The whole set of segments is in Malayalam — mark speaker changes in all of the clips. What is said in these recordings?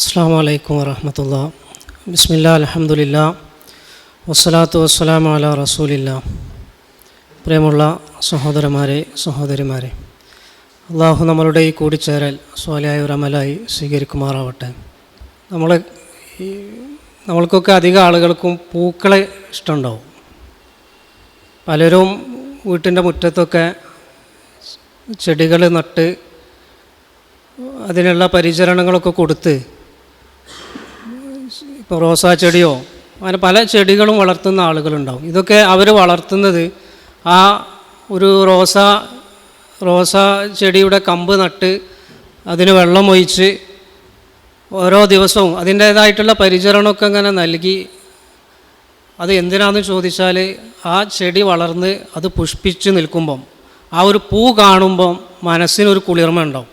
Speaker 1: അസ്സാം വലൈക്കും വരഹമത്തുള്ള ബിസ്മില്ല അലഹമുല്ല വസ്സലാത്തു വസ്സലാം അല റസൂലില്ല. പ്രിയമുള്ള സഹോദരന്മാരെ സഹോദരിമാരെ അള്ളാഹു നമ്മളുടെ ഈ കൂടിച്ചേരൽ സ്വാലിയായ ഒരു അമലായി സ്വീകരിക്കുമാറാവട്ടെ. നമ്മൾ ഈ നമ്മൾക്കൊക്കെ അധികം ആളുകൾക്കും പൂക്കളെ ഇഷ്ടമുണ്ടാവും. പലരും വീട്ടിന്റെ മുറ്റത്തൊക്കെ ചെടികൾ നട്ട് അതിനുള്ള പരിചരണങ്ങളൊക്കെ കൊടുത്ത് ഇപ്പോൾ റോസാ ചെടിയോ? അങ്ങനെ പല ചെടികളും വളർത്തുന്ന ആളുകളുണ്ടാവും. ഇതൊക്കെ അവർ വളർത്തുന്നത് ആ ഒരു റോസ റോസ ചെടിയുടെ കമ്പ് നട്ട് അതിന് വെള്ളം ഒഴിച്ച് ഓരോ ദിവസവും അതിന്റേതായിട്ടുള്ള പരിചരണമൊക്കെ അങ്ങനെ നൽകി അത് എന്തിനാണെന്ന് ചോദിച്ചാൽ ആ ചെടി വളർന്ന് അത് പുഷ്പിച്ച് നിൽക്കുമ്പം ആ ഒരു പൂ കാണുമ്പം മനസ്സിനൊരു കുളിർമ ഉണ്ടാവും.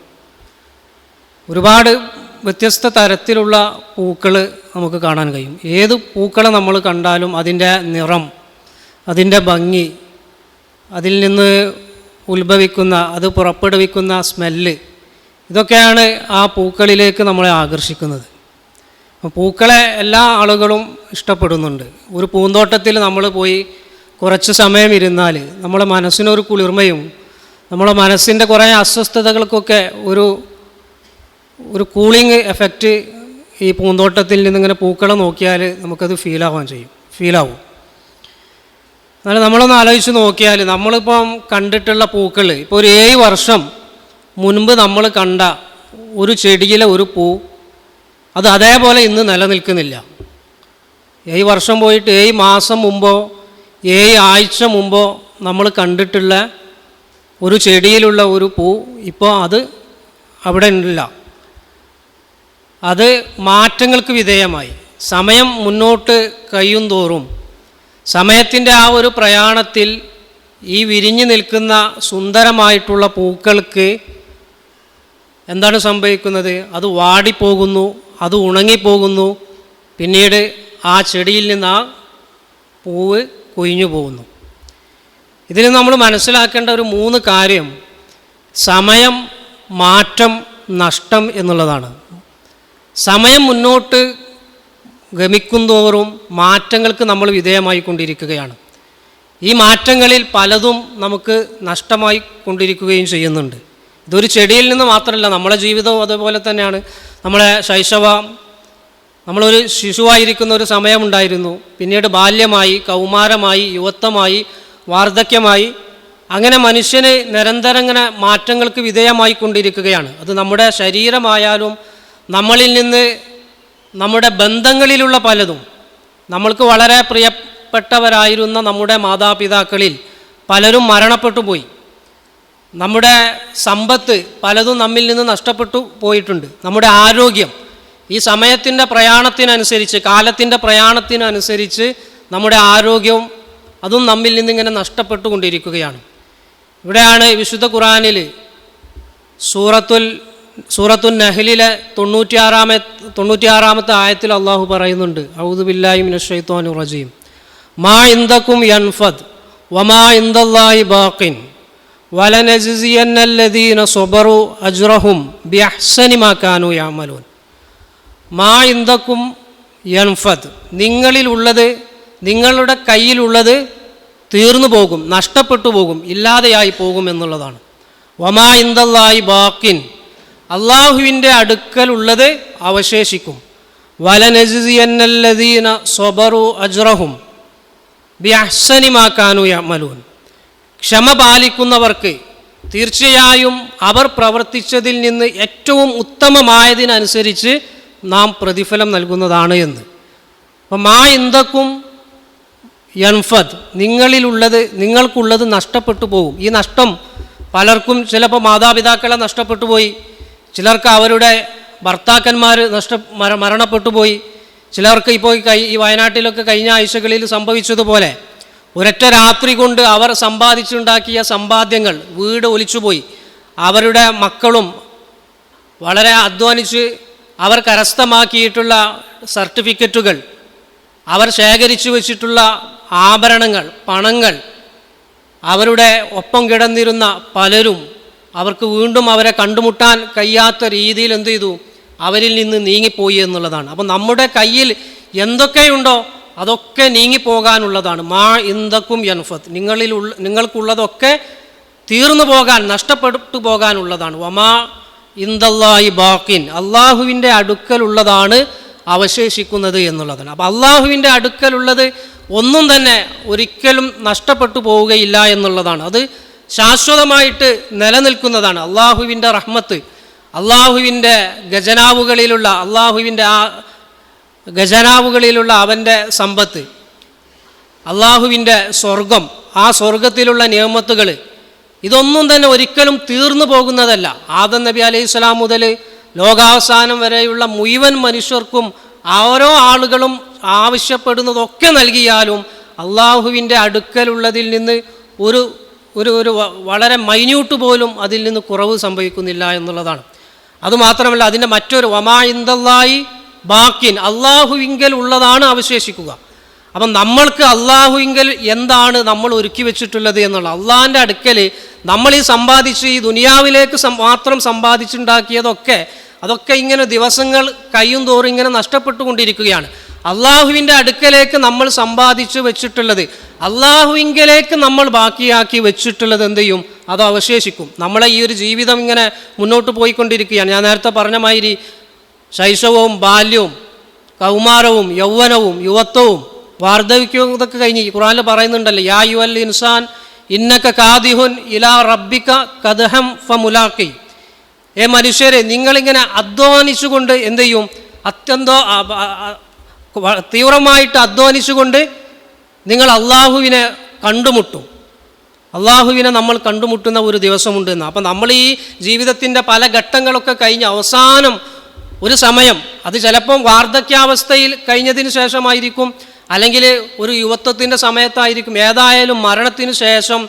Speaker 1: ഒരുപാട് വ്യത്യസ്ത തരത്തിലുള്ള പൂക്കൾ നമുക്ക് കാണാൻ കഴിയും. ഏത് പൂക്കളെ നമ്മൾ കണ്ടാലും അതിന്റെ നിറം അതിന്റെ ഭംഗി അതിൽ നിന്ന് ഉത്ഭവിക്കുന്ന അത് പുറപ്പെടുവിക്കുന്ന സ്മെല്ല് ഇതൊക്കെയാണ് ആ പൂക്കളിലേക്ക് നമ്മളെ ആകർഷിക്കുന്നത്. പൂക്കളെ എല്ലാ ആളുകളും ഇഷ്ടപ്പെടുന്നുണ്ട്. ഒരു പൂന്തോട്ടത്തിൽ നമ്മൾ പോയി കുറച്ച് സമയം ഇരുന്നാൽ നമ്മുടെ മനസ്സിനൊരു കുളിർമയും നമ്മുടെ മനസ്സിന്റെ കുറേ അസ്വസ്ഥതകൾക്കൊക്കെ ഒരു ഒരു കൂളിംഗ് എഫക്റ്റ് ഈ പൂന്തോട്ടത്തിൽ നിന്നിങ്ങനെ പൂക്കളെ നോക്കിയാൽ നമുക്കത് ഫീലാവാൻ ചെയ്യും. ഫീലാവും എന്നാലും നമ്മളൊന്ന് ആലോചിച്ച് നോക്കിയാൽ നമ്മളിപ്പം കണ്ടിട്ടുള്ള പൂക്കൾ ഇപ്പോൾ ഒരു ഏഴ് വർഷം മുൻപ് നമ്മൾ കണ്ട ഒരു ചെടിയിലെ ഒരു പൂ അത് അതേപോലെ ഇന്ന് നിലനിൽക്കുന്നില്ല. ഏഴ് വർഷം പോയിട്ട് ഏഴ് മാസം മുമ്പോ ഏഴ് ആഴ്ച മുമ്പോ നമ്മൾ കണ്ടിട്ടുള്ള ഒരു ചെടിയിലുള്ള ഒരു പൂ ഇപ്പോൾ അത് അവിടെ ഇല്ല. അത് മാറ്റങ്ങൾക്ക് വിധേയമായി. സമയം മുന്നോട്ട് കയ്യും തോറും സമയത്തിന്റെ ആ ഒരു പ്രയാണത്തിൽ ഈ വിരിഞ്ഞു നിൽക്കുന്ന സുന്ദരമായിട്ടുള്ള പൂക്കൾക്ക് എന്താണ് സംഭവിക്കുന്നത്? അത് വാടിപ്പോകുന്നു അത് ഉണങ്ങിപ്പോകുന്നു. പിന്നീട് ആ ചെടിയിൽ നിന്ന് ആ പൂവ് കൊഴിഞ്ഞു പോകുന്നു. ഇതിൽ നമ്മൾ മനസ്സിലാക്കേണ്ട ഒരു മൂന്ന് കാര്യം. സമയം മാറ്റം നഷ്ടം എന്നുള്ളതാണ്. സമയം മുന്നോട്ട് ഗമിക്കുന്തോറും മാറ്റങ്ങൾക്ക് നമ്മൾ വിധേയമായി കൊണ്ടിരിക്കുകയാണ് ഈ മാറ്റങ്ങളിൽ പലതും നമുക്ക് നഷ്ടമായി കൊണ്ടിരിക്കുകയും ചെയ്യുന്നുണ്ട്. ഇതൊരു ചെടിയിൽ നിന്ന് മാത്രമല്ല നമ്മളെ ജീവിതവും അതുപോലെ തന്നെയാണ്. നമ്മളെ ശൈശവം നമ്മളൊരു ശിശുവായിരിക്കുന്ന ഒരു സമയമുണ്ടായിരുന്നു. പിന്നീട് ബാല്യമായി കൗമാരമായി യുവത്വമായി വാർദ്ധക്യമായി അങ്ങനെ മനുഷ്യന് നിരന്തരം ഇങ്ങനെ മാറ്റങ്ങൾക്ക് വിധേയമായി കൊണ്ടിരിക്കുകയാണ് അത് നമ്മുടെ ശരീരമായാലും നമ്മളിൽ നിന്ന് നമ്മുടെ ബന്ധങ്ങളിലുള്ള പലതും നമ്മൾക്ക് വളരെ പ്രിയപ്പെട്ടവരായിരുന്ന നമ്മുടെ മാതാപിതാക്കളിൽ പലരും മരണപ്പെട്ടു പോയി. നമ്മുടെ സമ്പത്ത് പലതും നമ്മിൽ നിന്ന് നഷ്ടപ്പെട്ടു പോയിട്ടുണ്ട്. നമ്മുടെ ആരോഗ്യം ഈ സമയത്തിന്റെ പ്രയാണത്തിനനുസരിച്ച് കാലത്തിന്റെ പ്രയാണത്തിനനുസരിച്ച് നമ്മുടെ ആരോഗ്യവും അതും നമ്മിൽ നിന്നിങ്ങനെ നഷ്ടപ്പെട്ടുകൊണ്ടിരിക്കുകയാണ്. ഇവിടെയാണ് വിശുദ്ധ ഖുറാനിൽ സൂറത്തുൽ സൂറത്തുൽ നഹലിലെ തൊണ്ണൂറ്റിയാറാമ തൊണ്ണൂറ്റിയാറാമത്തെ ആയത്തിൽ അള്ളാഹു പറയുന്നുണ്ട് ഔദുബില്ലായി മിനഷൈത്തോനു റജീം. മാ ഇന്ദക്കും യൻഫദ് വമാ ഇന്ദല്ലാഹി ബാക്കിൻ വലനജിയന്നല്ലദീന സൊബറു അജ്റഹും ബിഅഹ്സനി മാ കാനു യാമലൂൻ. മാ ഇന്ദക്കും യൻഫദ് നിങ്ങളിലുള്ളത് നിങ്ങളുടെ കയ്യിലുള്ളത് തീർന്നു പോകും നഷ്ടപ്പെട്ടു പോകും ഇല്ലാതെയായി പോകും എന്നുള്ളതാണ്. വമാ ഇന്ദല്ലാഹി ബാക്കിൻ അള്ളാഹുവിന്റെ അടുക്കലുള്ളത് അവശേഷിക്കും. വലനജിയന്നല്ലദീന സ്വബറു അജ്റഹും ബി അഹ്സനിമാക്കാനു യമലൂൻ ക്ഷമ പാലിക്കുന്നവർക്ക് തീർച്ചയായും അവർ പ്രവർത്തിച്ചതിൽ നിന്ന് ഏറ്റവും ഉത്തമമായതിനനുസരിച്ച് നാം പ്രതിഫലം നൽകുന്നതാണ് എന്ന്. അപ്പം മാ ഇന്ദക്കും യൻഫദ് നിങ്ങളിലുള്ളത് നിങ്ങൾക്കുള്ളത് നഷ്ടപ്പെട്ടു പോകും ഈ നഷ്ടം പലർക്കും ചിലപ്പോൾ മാതാപിതാക്കളെ നഷ്ടപ്പെട്ടു പോയി. ചിലർക്ക് അവരുടെ ഭർത്താക്കന്മാർ നഷ്ട മര മരണപ്പെട്ടു പോയി. ചിലർക്ക് ഇപ്പോൾ ഈ വയനാട്ടിലൊക്കെ കഴിഞ്ഞ ആഴ്ചകളിൽ സംഭവിച്ചതുപോലെ ഒരൊറ്റ രാത്രി കൊണ്ട് അവർ സമ്പാദിച്ചുണ്ടാക്കിയ സമ്പാദ്യങ്ങൾ വീട് ഒലിച്ചുപോയി. അവരുടെ മക്കളും വളരെ അധ്വാനിച്ച് അവർ കരസ്ഥമാക്കിയിട്ടുള്ള സർട്ടിഫിക്കറ്റുകൾ അവർ ശേഖരിച്ചു വച്ചിട്ടുള്ള ആഭരണങ്ങൾ പണങ്ങൾ അവരുടെ ഒപ്പം കിടന്നിരുന്ന പലരും അവർക്ക് വീണ്ടും അവരെ കണ്ടുമുട്ടാൻ കഴിയാത്ത രീതിയിൽ എന്ത് ചെയ്തു? അവരിൽ നിന്ന് നീങ്ങിപ്പോയി എന്നുള്ളതാണ്. അപ്പം നമ്മുടെ കയ്യിൽ എന്തൊക്കെയുണ്ടോ അതൊക്കെ നീങ്ങിപ്പോകാനുള്ളതാണ്. മാ ഇന്ദക്കും യൻഫത്ത് നിങ്ങളിൽ നിങ്ങൾക്കുള്ളതൊക്കെ തീർന്നു പോകാൻ നഷ്ടപ്പെട്ടു പോകാനുള്ളതാണ്. വമാ ഇന്ദല്ലായി ബാക്കിൻ അള്ളാഹുവിന്റെ അടുക്കലുള്ളതാണ് അവശേഷിക്കുന്നത് എന്നുള്ളതാണ്. അപ്പോൾ അള്ളാഹുവിന്റെ അടുക്കലുള്ളത് ഒന്നും തന്നെ ഒരിക്കലും നഷ്ടപ്പെട്ടു പോവുകയില്ല എന്നുള്ളതാണ്. അത് ശാശ്വതമായിട്ട് നിലനിൽക്കുന്നതാണ്. അള്ളാഹുവിന്റെ റഹ്മത്ത് അള്ളാഹുവിന്റെ ഖജനാവുകളിലുള്ള അള്ളാഹുവിന്റെ ആ ഖജനാവുകളിലുള്ള അവന്റെ സമ്പത്ത് അള്ളാഹുവിന്റെ സ്വർഗം ആ സ്വർഗത്തിലുള്ള നിയമത്തുകൾ ഇതൊന്നും തന്നെ ഒരിക്കലും തീർന്നു പോകുന്നതല്ല. ആദം നബി അലൈഹി സ്വലാം മുതൽ ലോകാവസാനം വരെയുള്ള മുഴുവൻ മനുഷ്യർക്കും ഓരോ ആളുകളും ആവശ്യപ്പെടുന്നതൊക്കെ നൽകിയാലും അള്ളാഹുവിന്റെ അടുക്കലുള്ളതിൽ നിന്ന് ഒരു ഒരു ഒരു വളരെ മൈന്യൂട്ട് പോലും അതിൽ നിന്ന് കുറവ് സംഭവിക്കുന്നില്ല എന്നുള്ളതാണ്. അതുമാത്രമല്ല അതിന്റെ മറ്റൊരു വമാ ഇന്ദല്ലായി ബാക്കിൻ അള്ളാഹുവിങ്കൽ ഉള്ളതാണ് അവശേഷിക്കുക. അപ്പം നമ്മൾക്ക് അള്ളാഹുവിങ്കൽ എന്താണ് നമ്മൾ ഒരുക്കി വെച്ചിട്ടുള്ളത് എന്നുള്ള അള്ളാഹിന്റെ അടുക്കൽ നമ്മൾ ഈ സമ്പാദിച്ച് ഈ ദുനിയാവിലേക്ക് മാത്രം സമ്പാദിച്ചുണ്ടാക്കിയതൊക്കെ അതൊക്കെ ഇങ്ങനെ ദിവസങ്ങൾ കയ്യും തോറും ഇങ്ങനെ നഷ്ടപ്പെട്ടുകൊണ്ടിരിക്കുകയാണ്. അള്ളാഹുവിന്റെ അടുക്കലേക്ക് നമ്മൾ സമ്പാദിച്ചു വെച്ചിട്ടുള്ളത് അള്ളാഹുവിങ്കലേക്ക് നമ്മൾ ബാക്കിയാക്കി വെച്ചിട്ടുള്ളത് എന്ത് ചെയ്യും? അത് അവശേഷിക്കും. നമ്മളെ ഈ ഒരു ജീവിതം ഇങ്ങനെ മുന്നോട്ട് പോയിക്കൊണ്ടിരിക്കുകയാണ്. ഞാൻ നേരത്തെ പറഞ്ഞ മാതിരി ശൈശവവും ബാല്യവും കൗമാരവും യൗവനവും യുവത്വവും വാർദ്ധക്യവും ഇതൊക്കെ കഴിഞ്ഞ് ഖുറാനിൽ പറയുന്നുണ്ടല്ലോ യാ യു അൽ ഇൻസാൻ ഇന്നക്ക കാദിഹുൻ ഇലാ റബ്ബിക്ക കദഹം ഫമുലാക്കി. ഏ മനുഷ്യരെ നിങ്ങളിങ്ങനെ അധ്വാനിച്ചുകൊണ്ട് എന്ത് ചെയ്യും? അത്യന്തോ തീവ്രമായിട്ട് അധ്വാനിച്ചുകൊണ്ട് നിങ്ങൾ അള്ളാഹുവിനെ കണ്ടുമുട്ടും. അള്ളാഹുവിനെ നമ്മൾ കണ്ടുമുട്ടുന്ന ഒരു ദിവസമുണ്ട് എന്ന്. അപ്പം നമ്മൾ ഈ ജീവിതത്തിന്റെ പല ഘട്ടങ്ങളൊക്കെ കഴിഞ്ഞ് അവസാനം ഒരു സമയം അത് ചിലപ്പം വാർദ്ധക്യാവസ്ഥയിൽ കഴിഞ്ഞതിന് ശേഷമായിരിക്കും അല്ലെങ്കിൽ ഒരു യുവത്വത്തിന്റെ സമയത്തായിരിക്കും ഏതായാലും മരണത്തിന് ശേഷം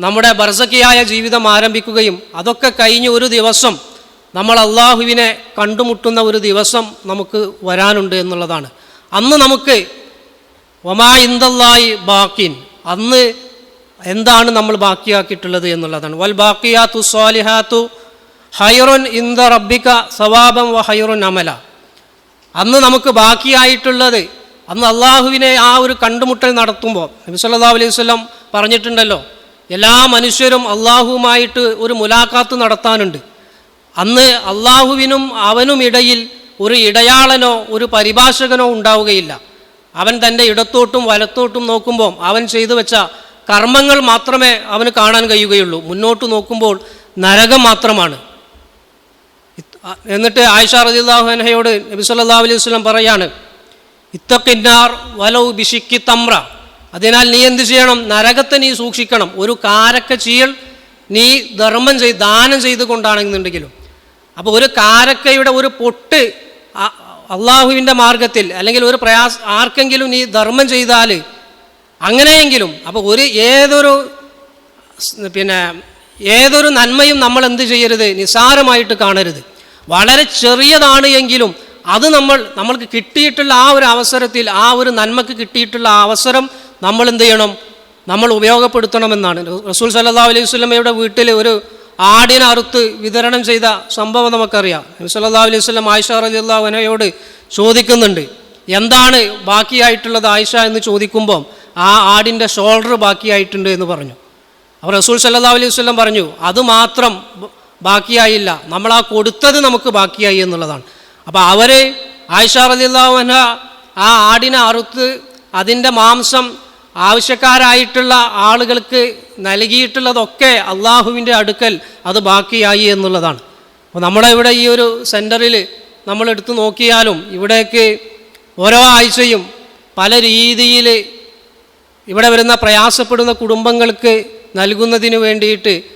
Speaker 1: നമ്മുടെ ബർസക്കിയായ ജീവിതം ആരംഭിക്കുകയും അതൊക്കെ കഴിഞ്ഞ് ഒരു ദിവസം നമ്മൾ അള്ളാഹുവിനെ കണ്ടുമുട്ടുന്ന ഒരു ദിവസം നമുക്ക് വരാനുണ്ട് എന്നുള്ളതാണ്. അന്ന് നമുക്ക് ഒമാ ഇന്ദല്ലായി ബാക്കിൻ അന്ന് എന്താണ് നമ്മൾ ബാക്കിയാക്കിയിട്ടുള്ളത് എന്നുള്ളതാണ്. വൽ ബാക്കിയാത്തു സ്വാലിഹാത്തു ഹൈറുൻ ഇന്ദ റബ്ബിക സവാബം വ ഹൈറുൻ അമല. അന്ന് നമുക്ക് ബാക്കിയായിട്ടുള്ളത് അന്ന് അള്ളാഹുവിനെ ആ ഒരു കണ്ടുമുട്ടൽ നടത്തുമ്പോൾ നബി സല്ലല്ലാഹു അലൈഹി വസല്ലം പറഞ്ഞിട്ടുണ്ടല്ലോ എല്ലാ മനുഷ്യരും അള്ളാഹുവുമായിട്ട് ഒരു മുലാഖാത്ത് നടത്താനുണ്ട്. അന്ന് അള്ളാഹുവിനും അവനും ഇടയിൽ ഒരു ഇടയാളനോ ഒരു പരിഭാഷകനോ ഉണ്ടാവുകയില്ല. അവൻ തന്റെ ഇടത്തോട്ടും വലത്തോട്ടും നോക്കുമ്പോൾ അവൻ ചെയ്തു വെച്ച കർമ്മങ്ങൾ മാത്രമേ അവന് കാണാൻ കഴിയുകയുള്ളൂ. മുന്നോട്ട് നോക്കുമ്പോൾ നരകം മാത്രമാണ്. എന്നിട്ട് ആയിഷ അൻഹയോട് നബി സല്ലല്ലാഹു അലൈഹി വസല്ലം പറയാണ് ഇത്തക്കിന്നാർ വലൗ ബിഷിക്കി തമ്ര. അതിനാൽ നീ എന്ത് ചെയ്യണം? നരകത്തെ നീ സൂക്ഷിക്കണം. ഒരു കാരക്ക ചീയൽ നീ ധർമ്മം ചെയ്ത് ദാനം ചെയ്തുകൊണ്ടാണെന്നുണ്ടെങ്കിലും. അപ്പോൾ ഒരു കാരക്കയുടെ ഒരു പൊട്ട് അള്ളാഹുവിന്റെ മാർഗത്തിൽ അല്ലെങ്കിൽ ഒരു പ്രയാസ് ആർക്കെങ്കിലും നീ ധർമ്മം ചെയ്താൽ അങ്ങനെയെങ്കിലും അപ്പോൾ ഒരു ഏതൊരു പിന്നെ ഏതൊരു നന്മയും നമ്മൾ എന്ത് ചെയ്യരുത്? നിസ്സാരമായിട്ട് കാണരുത്. വളരെ ചെറിയതാണ് എങ്കിലും അത് നമ്മൾ നമ്മൾക്ക് കിട്ടിയിട്ടുള്ള ആ ഒരു അവസരത്തിൽ ആ ഒരു നന്മക്ക് കിട്ടിയിട്ടുള്ള ആ അവസരം നമ്മൾ എന്ത് ചെയ്യണം? നമ്മൾ ഉപയോഗപ്പെടുത്തണമെന്നാണ്. റസൂൽ സല്ലാ അലൈഹി സ്വലമയുടെ വീട്ടിൽ ഒരു ആടിനെ അറുത്ത് വിതരണം ചെയ്ത സംഭവം നമുക്കറിയാം. സല്ലല്ലാഹു അലൈഹി വസല്ലം ആയിഷ അൻഹയോട് ചോദിക്കുന്നുണ്ട്. എന്താണ് ബാക്കിയായിട്ടുള്ളത് ആയിഷ എന്ന് ചോദിക്കുമ്പം ആ ആടിന്റെ ഷോൾഡർ ബാക്കിയായിട്ടുണ്ട് എന്ന് പറഞ്ഞു. അപ്പോൾ റസൂൽ സല്ലാ അലൈഹി വസല്ലം പറഞ്ഞു അത് മാത്രം ബാക്കിയായില്ല. നമ്മൾ ആ കൊടുത്തത് നമുക്ക് ബാക്കിയായി എന്നുള്ളതാണ്. അപ്പോൾ അവർ ആയിഷ അൻഹ ആ ആടിനെ അറുത്ത് അതിന്റെ മാംസം ആവശ്യക്കാരായിട്ടുള്ള ആളുകൾക്ക് നൽകിയിട്ടുള്ളതൊക്കെ അള്ളാഹുവിന്റെ അടുക്കൽ അത് ബാക്കിയായി എന്നുള്ളതാണ്. അപ്പോൾ നമ്മുടെ ഇവിടെ ഈ ഒരു സെന്ററിൽ നമ്മൾ എടുത്തു നോക്കിയാലും ഇവിടേക്ക് ഓരോ ആഴ്ചയും പല രീതിയിൽ ഇവിടെ വരുന്ന പ്രയാസപ്പെടുന്ന കുടുംബങ്ങൾക്ക് നൽകുന്നതിന് വേണ്ടിയിട്ട്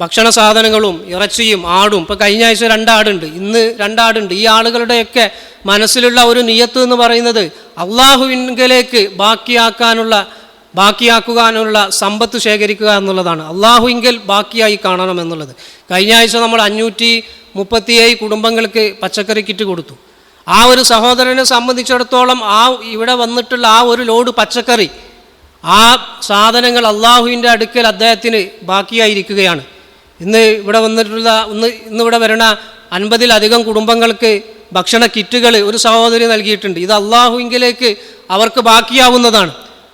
Speaker 1: ഭക്ഷണ സാധനങ്ങളും ഇറച്ചിയും ആടും. ഇപ്പോൾ കഴിഞ്ഞ ആഴ്ച രണ്ടാടുണ്ട്. ഇന്ന് രണ്ടാടുണ്ട്. ഈ ആളുകളുടെയൊക്കെ മനസ്സിലുള്ള ഒരു നിയത്ത് എന്ന് പറയുന്നത് അള്ളാഹുവിങ്കലേക്ക് ബാക്കിയാക്കാനുള്ള ബാക്കിയാക്കുവാനുള്ള സമ്പത്ത് ശേഖരിക്കുക എന്നുള്ളതാണ്. അള്ളാഹുവിങ്കൽ ബാക്കിയായി കാണണം എന്നുള്ളത്. കഴിഞ്ഞ ആഴ്ച നമ്മൾ അഞ്ഞൂറ്റി മുപ്പത്തിയേഴ് കുടുംബങ്ങൾക്ക് പച്ചക്കറി കിറ്റ് കൊടുത്തു. ആ ഒരു സഹോദരനെ സംബന്ധിച്ചിടത്തോളം ആ ഇവിടെ വന്നിട്ടുള്ള ആ ഒരു ലോഡ് പച്ചക്കറി ആ സാധനങ്ങൾ അള്ളാഹുവിന്റെ അടുക്കൽ അദ്ദേഹത്തിന് ബാക്കിയായിരിക്കുകയാണ്. ഇന്ന് ഇവിടെ വന്നിട്ടുള്ള ഇന്ന് ഇന്നിവിടെ വരണ അൻപതിലധികം കുടുംബങ്ങൾക്ക് ഭക്ഷണ കിറ്റുകൾ ഒരു സഹോദരി നൽകിയിട്ടുണ്ട്. ഇത് അള്ളാഹുവിങ്കിലേക്ക് അവർക്ക് ബാക്കിയാവുന്നതാണ്.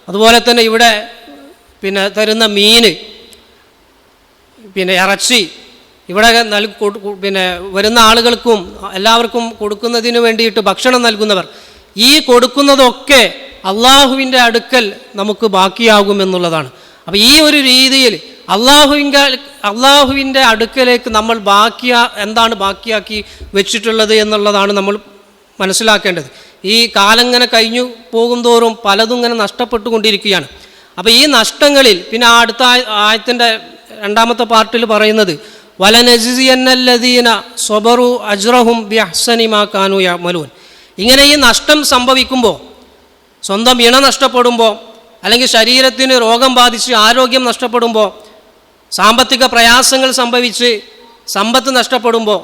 Speaker 1: അതുപോലെ തന്നെ ഇവിടെ പിന്നെ തരുന്ന മീന് പിന്നെ ഇറച്ചി ഇവിടെ നൽ പിന്നെ വരുന്ന ആളുകൾക്കും എല്ലാവർക്കും കൊടുക്കുന്നതിന് വേണ്ടിയിട്ട് ഭക്ഷണം നൽകുന്നവർ. ഈ കൊടുക്കുന്നതൊക്കെ അള്ളാഹുവിന്റെ അടുക്കൽ നമുക്ക് ബാക്കിയാകും എന്നുള്ളതാണ് അപ്പോൾ ഈ ഒരു രീതിയിൽ അള്ളാഹുവിന്റെ അള്ളാഹുവിന്റെ അടുക്കലേക്ക് നമ്മൾ ബാക്കിയാ എന്താണ് ബാക്കിയാക്കി വെച്ചിട്ടുള്ളത് എന്നുള്ളതാണ് നമ്മൾ മനസ്സിലാക്കേണ്ടത്. ഈ കാലം ഇങ്ങനെ കഴിഞ്ഞു പോകും തോറും പലതും ഇങ്ങനെ നഷ്ടപ്പെട്ടുകൊണ്ടിരിക്കുകയാണ്. അപ്പോൾ ഈ നഷ്ടങ്ങളിൽ പിന്നെ അടുത്ത ആയ- ആയത്തിന്റെ രണ്ടാമത്തെ പാർട്ടിൽ പറയുന്നത് വലനജിയന്നല്ലദീന സ്വബറു അജ്റഹും ബി അഹ്സനിമാ മലൂൻ ഇങ്ങനെ ഈ നഷ്ടം സംഭവിക്കുമ്പോൾ സ്വന്തം ഇണ നഷ്ടപ്പെടുമ്പോൾ അല്ലെങ്കിൽ ശരീരത്തിന് രോഗം ബാധിച്ച് ആരോഗ്യം നഷ്ടപ്പെടുമ്പോൾ സാമ്പത്തിക പ്രയാസങ്ങൾ സംഭവിച്ച് സമ്പത്ത് നഷ്ടപ്പെടുമ്പോൾ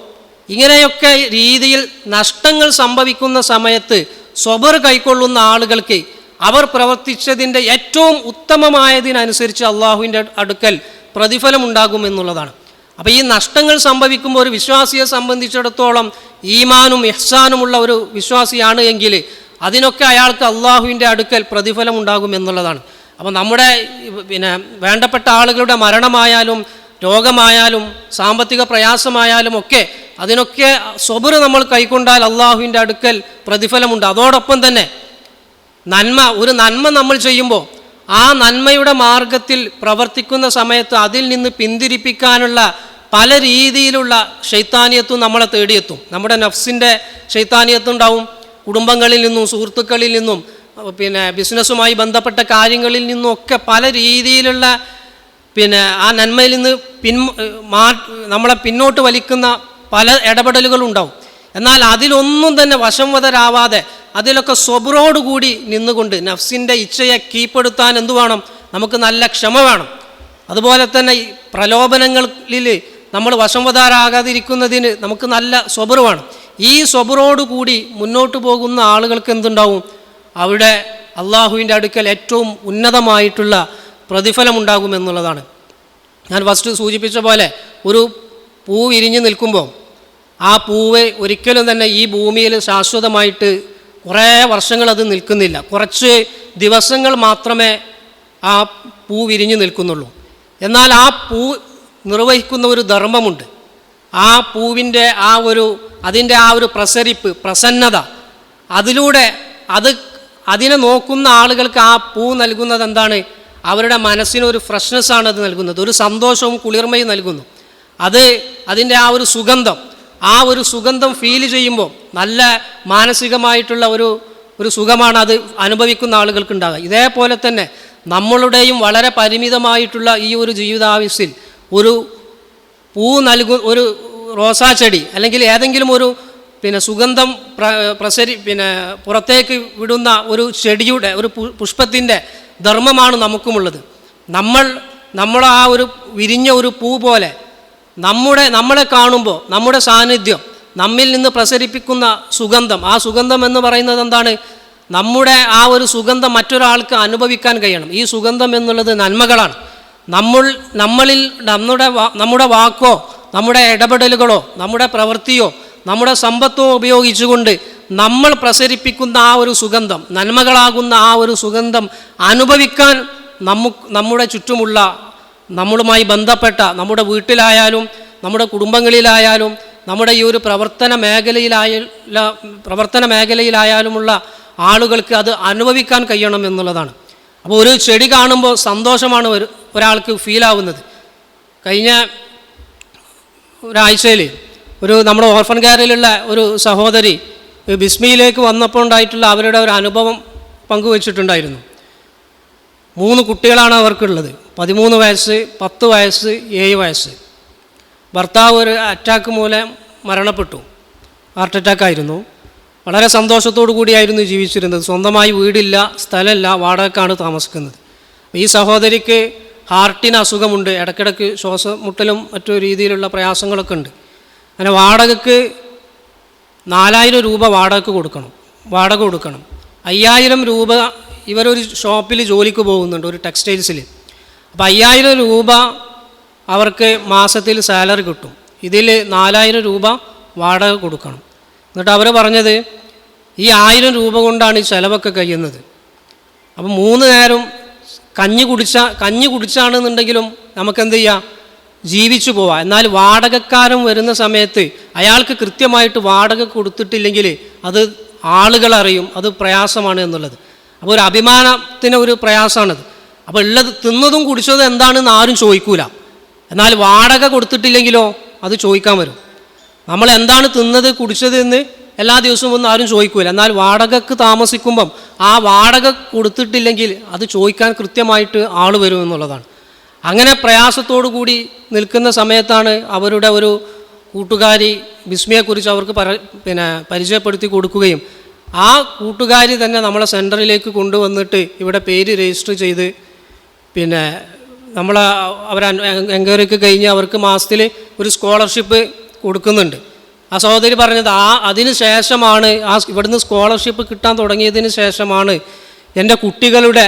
Speaker 1: ഇങ്ങനെയൊക്കെ രീതിയിൽ നഷ്ടങ്ങൾ സംഭവിക്കുന്ന സമയത്ത് സ്വബർ കൈക്കൊള്ളുന്ന ആളുകൾക്ക് അവർ പ്രവർത്തിച്ചതിന്റെ ഏറ്റവും ഉത്തമമായതിനനുസരിച്ച് അള്ളാഹുവിന്റെ അടുക്കൽ പ്രതിഫലമുണ്ടാകും എന്നുള്ളതാണ്. അപ്പോൾ ഈ നഷ്ടങ്ങൾ സംഭവിക്കുമ്പോൾ ഒരു വിശ്വാസിയെ സംബന്ധിച്ചിടത്തോളം ഈമാനും ഇഹ്സാനുമുള്ള ഒരു വിശ്വാസിയാണ് എങ്കിൽ അതിനൊക്കെ അയാൾക്ക് അള്ളാഹുവിന്റെ അടുക്കൽ പ്രതിഫലം ഉണ്ടാകും എന്നുള്ളതാണ്. അപ്പോൾ നമ്മുടെ പിന്നെ വേണ്ടപ്പെട്ട ആളുകളുടെ മരണമായാലും രോഗമായാലും സാമ്പത്തിക പ്രയാസമായാലും ഒക്കെ അതിനൊക്കെ സ്വബുറ് നമ്മൾ കൈക്കൊണ്ടാൽ അള്ളാഹുവിന്റെ അടുക്കൽ പ്രതിഫലമുണ്ട്. അതോടൊപ്പം തന്നെ നന്മ ഒരു നന്മ നമ്മൾ ചെയ്യുമ്പോൾ ആ നന്മയുടെ മാർഗത്തിൽ പ്രവർത്തിക്കുന്ന സമയത്ത് അതിൽ നിന്ന് പിന്തിരിപ്പിക്കാനുള്ള പല രീതിയിലുള്ള ശൈത്താനിയത്തും നമ്മളെ തേടിയെത്തും. നമ്മുടെ നഫ്സിന്റെ ശൈത്താനിയത്തുണ്ടാവും കുടുംബങ്ങളിൽ നിന്നും സുഹൃത്തുക്കളിൽ നിന്നും പിന്നെ ബിസിനസ്സുമായി ബന്ധപ്പെട്ട കാര്യങ്ങളിൽ നിന്നൊക്കെ പല രീതിയിലുള്ള പിന്നെ ആ നന്മയിൽ നിന്ന് പിൻ മാ നമ്മളെ പിന്നോട്ട് വലിക്കുന്ന പല ഇടപെടലുകളുണ്ടാവും. എന്നാൽ അതിലൊന്നും തന്നെ വശംവതരാവാതെ അതിലൊക്കെ സ്വബുറോടുകൂടി നിന്നുകൊണ്ട് നഫ്സിന്റെ ഇച്ഛയെ കീഴ്പ്പെടുത്താൻ എന്തു വേണം? നമുക്ക് നല്ല ക്ഷമ വേണം. അതുപോലെ തന്നെ പ്രലോഭനങ്ങളിൽ നമ്മൾ വശംവതാരാകാതിരിക്കുന്നതിന് നമുക്ക് നല്ല സ്വബർ വേണം. ഈ സ്വബറോടുകൂടി മുന്നോട്ട് പോകുന്ന ആളുകൾക്ക് എന്തുണ്ടാവും? അവിടെ അള്ളാഹുവിന്റെ അടുക്കൽ ഏറ്റവും ഉന്നതമായിട്ടുള്ള പ്രതിഫലമുണ്ടാകും എന്നുള്ളതാണ്. ഞാൻ ഫസ്റ്റ് സൂചിപ്പിച്ച പോലെ ഒരു പൂ വിരിഞ്ഞു നിൽക്കുമ്പോൾ ആ പൂവ് ഒരിക്കലും തന്നെ ഈ ഭൂമിയിൽ ശാശ്വതമായിട്ട് കുറേ വർഷങ്ങൾ അത് നിൽക്കുന്നില്ല. കുറച്ച് ദിവസങ്ങൾ മാത്രമേ ആ പൂ വിരിഞ്ഞു നിൽക്കുന്നുള്ളൂ. എന്നാൽ ആ പൂ നിർവഹിക്കുന്ന ഒരു ധർമ്മമുണ്ട്. ആ പൂവിന്റെ ആ ഒരു അതിന്റെ ആ ഒരു പ്രസരിപ്പ് പ്രസന്നത അതിലൂടെ അത് അതിനെ നോക്കുന്ന ആളുകൾക്ക് ആ പൂ നൽകുന്നത് എന്താണ്? അവരുടെ മനസ്സിനൊരു ഫ്രഷ്നെസ്സാണ് അത് നൽകുന്നത് ഒരു സന്തോഷവും കുളിർമയും നൽകുന്നു. അത് അതിന്റെ ആ ഒരു സുഗന്ധം ആ ഒരു സുഗന്ധം ഫീൽ ചെയ്യുമ്പോൾ നല്ല മാനസികമായിട്ടുള്ള ഒരു ഒരു സുഖമാണ് അത് അനുഭവിക്കുന്ന ആളുകൾക്ക് ഉണ്ടാകുക ഇതേപോലെ തന്നെ നമ്മളുടെയും വളരെ പരിമിതമായിട്ടുള്ള ഈ ഒരു ജീവിതാവശ്യത്തിൽ ഒരു പൂ നൽകു ഒരു റോസാ ചെടി അല്ലെങ്കിൽ ഏതെങ്കിലും ഒരു പിന്നെ സുഗന്ധം പ്ര പ്രസരി പിന്നെ പുറത്തേക്ക് വിടുന്ന ഒരു ചെടിയുടെ ഒരു പുഷ്പത്തിന്റെ ധർമ്മമാണ് നമുക്കുമുള്ളത്. നമ്മൾ നമ്മൾ ആ ഒരു വിരിഞ്ഞ ഒരു പൂ പോലെ നമ്മുടെ നമ്മളെ കാണുമ്പോൾ നമ്മുടെ സാന്നിധ്യം നമ്മിൽ നിന്ന് പ്രസരിപ്പിക്കുന്ന സുഗന്ധം ആ സുഗന്ധം എന്ന് പറയുന്നത് എന്താണ്? നമ്മുടെ ആ ഒരു സുഗന്ധം മറ്റൊരാൾക്ക് അനുഭവിക്കാൻ കഴിയണം. ഈ സുഗന്ധം എന്നുള്ളത് നന്മകളാണ്. നമ്മൾ നമ്മളിൽ നമ്മുടെ നമ്മുടെ വാക്കോ നമ്മുടെ ഇടപെടലുകളോ നമ്മുടെ പ്രവൃത്തിയോ നമ്മുടെ സമ്പത്തോ ഉപയോഗിച്ചുകൊണ്ട് നമ്മൾ പ്രസരിപ്പിക്കുന്ന ആ ഒരു സുഗന്ധം നന്മകളാകുന്ന ആ ഒരു സുഗന്ധം അനുഭവിക്കാൻ നമു നമ്മുടെ ചുറ്റുമുള്ള നമ്മളുമായി ബന്ധപ്പെട്ട നമ്മുടെ വീട്ടിലായാലും നമ്മുടെ കുടുംബങ്ങളിലായാലും നമ്മുടെ ഈ ഒരു പ്രവർത്തന മേഖലയിലായ പ്രവർത്തന മേഖലയിലായാലുമുള്ള ആളുകൾക്ക് അത് അനുഭവിക്കാൻ കഴിയണം എന്നുള്ളതാണ്. അപ്പോൾ ഒരു ചെടി കാണുമ്പോൾ സന്തോഷമാണ് ഒരു ഒരാൾക്ക് ഫീലാവുന്നത് കഴിഞ്ഞ ഒരാഴ്ചയിൽ ഒരു നമ്മുടെ ഓർഫൻ കെയറിലുള്ള ഒരു സഹോദരി ബിസ്മിയിലേക്ക് വന്നപ്പോൾ ഉണ്ടായിട്ടുള്ള അവരുടെ ഒരു അനുഭവം പങ്കുവച്ചിട്ടുണ്ടായിരുന്നു. മൂന്ന് കുട്ടികളാണ് അവർക്കുള്ളത്. പതിമൂന്ന് വയസ്സ് പത്ത് വയസ്സ് ഏഴ് വയസ്സ്. ഭർത്താവ് ഒരു അറ്റാക്ക് മൂലം മരണപ്പെട്ടു. ഹാർട്ട് അറ്റാക്ക് ആയിരുന്നു. വളരെ സന്തോഷത്തോടു കൂടിയായിരുന്നു ജീവിച്ചിരുന്നത്. സ്വന്തമായി വീടില്ല സ്ഥലമില്ല വാടകക്കാണ് താമസിക്കുന്നത്. ഈ സഹോദരിക്ക് ഹാർട്ടിന് അസുഖമുണ്ട്. ഇടയ്ക്കിടയ്ക്ക് ശ്വാസമുട്ടലും മറ്റു രീതിയിലുള്ള പ്രയാസങ്ങളൊക്കെ ഉണ്ട്. അങ്ങനെ വാടകയ്ക്ക് നാലായിരം രൂപ വാടകയ്ക്ക് കൊടുക്കണം. വാടക കൊടുക്കണം. അയ്യായിരം രൂപ ഇവരൊരു ഷോപ്പിൽ ജോലിക്ക് പോകുന്നുണ്ട് ഒരു ടെക്സ്റ്റൈൽസിൽ. അപ്പോൾ അയ്യായിരം രൂപ അവർക്ക് മാസത്തിൽ സാലറി കിട്ടും. ഇതിൽ നാലായിരം രൂപ വാടക കൊടുക്കണം. എന്നിട്ട് അവർ പറഞ്ഞത് ഈ ആയിരം രൂപ കൊണ്ടാണ് ഈ ചിലവൊക്കെ കഴിയുന്നത്. അപ്പം മൂന്ന് നേരം കഞ്ഞി കുടിച്ച കഞ്ഞി കുടിച്ചാണെന്നുണ്ടെങ്കിലും നമുക്കെന്ത് ചെയ്യാം? ജീവിച്ചു പോവാം. എന്നാൽ വാടകക്കാരൻ വരുന്ന സമയത്ത് അയാൾക്ക് കൃത്യമായിട്ട് വാടക കൊടുത്തിട്ടില്ലെങ്കിൽ അത് ആളുകൾ അറിയും അത് പ്രയാസമാണ് എന്നുള്ളത്. അപ്പോൾ ഒരു അഭിമാനത്തിന് ഒരു പ്രയാസമാണത്. അപ്പോൾ ഉള്ളത് തിന്നതും കുടിച്ചതും എന്താണെന്ന് ആരും ചോദിക്കൂല. എന്നാൽ വാടക കൊടുത്തിട്ടില്ലെങ്കിലോ അത് ചോദിക്കാൻ വരും. നമ്മൾ എന്താണ് തിന്നത് കുടിച്ചത് എന്ന് എല്ലാ ദിവസവും ഒന്നും ആരും ചോദിക്കൂല. എന്നാൽ വാടകക്ക് താമസിക്കുമ്പം ആ വാടക കൊടുത്തിട്ടില്ലെങ്കിൽ അത് ചോദിക്കാൻ കൃത്യമായിട്ട് ആൾ വരും എന്നുള്ളതാണ്. അങ്ങനെ പ്രയാസത്തോടു കൂടി നിൽക്കുന്ന സമയത്താണ് അവരുടെ ഒരു കൂട്ടുകാരി ബിസ്മിയെക്കുറിച്ച് അവർക്ക് പര പിന്നെ പരിചയപ്പെടുത്തി കൊടുക്കുകയും ആ കൂട്ടുകാരി തന്നെ നമ്മളെ സെന്ററിലേക്ക് കൊണ്ടുവന്നിട്ട് ഇവിടെ പേര് രജിസ്റ്റർ ചെയ്ത് പിന്നെ നമ്മൾ അവർ എൻക്വയറിക്ക് കഴിഞ്ഞ് അവർക്ക് മാസത്തിൽ ഒരു സ്കോളർഷിപ്പ് കൊടുക്കുന്നുണ്ട്. ആ സഹോദരി പറഞ്ഞത് ആ അതിന് ശേഷമാണ് ആ ഇവിടുന്ന് സ്കോളർഷിപ്പ് കിട്ടാൻ തുടങ്ങിയതിന് ശേഷമാണ് എന്റെ കുട്ടികളുടെ